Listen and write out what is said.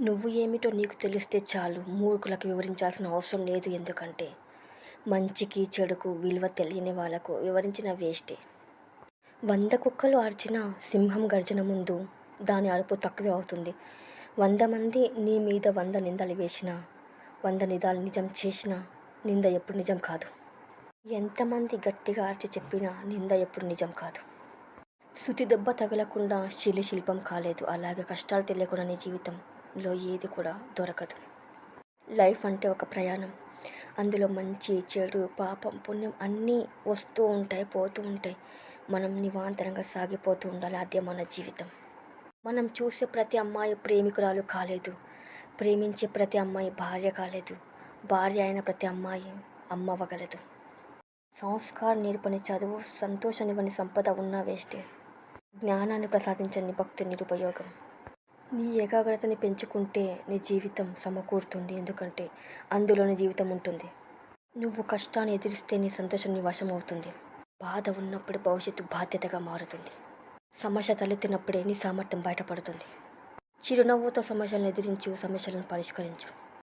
నువ్వు ఏమిటో నీకు తెలిస్తే చాలు. మూర్ఖులకు వివరించాల్సిన అవసరం లేదు ఎందుకంటే మంచికి చెడుకు విలువ తెలియని వాళ్ళకు వివరించిన వేస్టే వంద కుక్కలు ఆర్చిన సింహం గర్జన ముందు దాని అరుపు తక్కువే అవుతుంది. వంద మంది నీ మీద వంద నిందలు వేసినా వంద నిదాలు నిజం చేసినా నింద ఎప్పుడు నిజం కాదు. ఎంతమంది గట్టిగా ఆర్చి చెప్పినా నింద ఎప్పుడు నిజం కాదు. సుతి దెబ్బ తగలకుండా శిలి శిల్పం కాలేదు. అలాగే కష్టాలు తెలియకుండా నీ లో ఏది కూడా దొరకదు. లైఫ్ అంటే ఒక ప్రయాణం. అందులో మంచి చెడు పాపం పుణ్యం అన్నీ వస్తూ ఉంటాయి పోతూ ఉంటాయి. మనం నివాంతరంగా సాగిపోతూ ఉండాలి అదే మన జీవితం. మనం చూసే ప్రతి అమ్మాయి ప్రేమికురాలు కాలేదు. ప్రేమించే ప్రతి అమ్మాయి భార్య కాలేదు. భార్య అయిన ప్రతి అమ్మాయి అమ్మ అవ్వగలదు సంస్కారం నేర్పని చదువు సంతోషాన్నివ్వని సంపద ఉన్నా వేస్టే. జ్ఞానాన్ని ప్రసాదించని భక్తి నిరుపయోగం. నీ ఏకాగ్రతని పెంచుకుంటే నీ జీవితం సమకూరుతుంది. ఎందుకంటే అందులోని జీవితం ఉంటుంది. నువ్వు కష్టాన్ని ఎదిరిస్తే నీ సంతోషం నీ వశం అవుతుంది బాధ ఉన్నప్పుడే భవిష్యత్తు బాధ్యతగా మారుతుంది. సమస్య తలెత్తినప్పుడే నీ సామర్థ్యం బయటపడుతుంది. చిరునవ్వుతో సమస్యలను ఎదిరించు సమస్యలను పరిష్కరించు.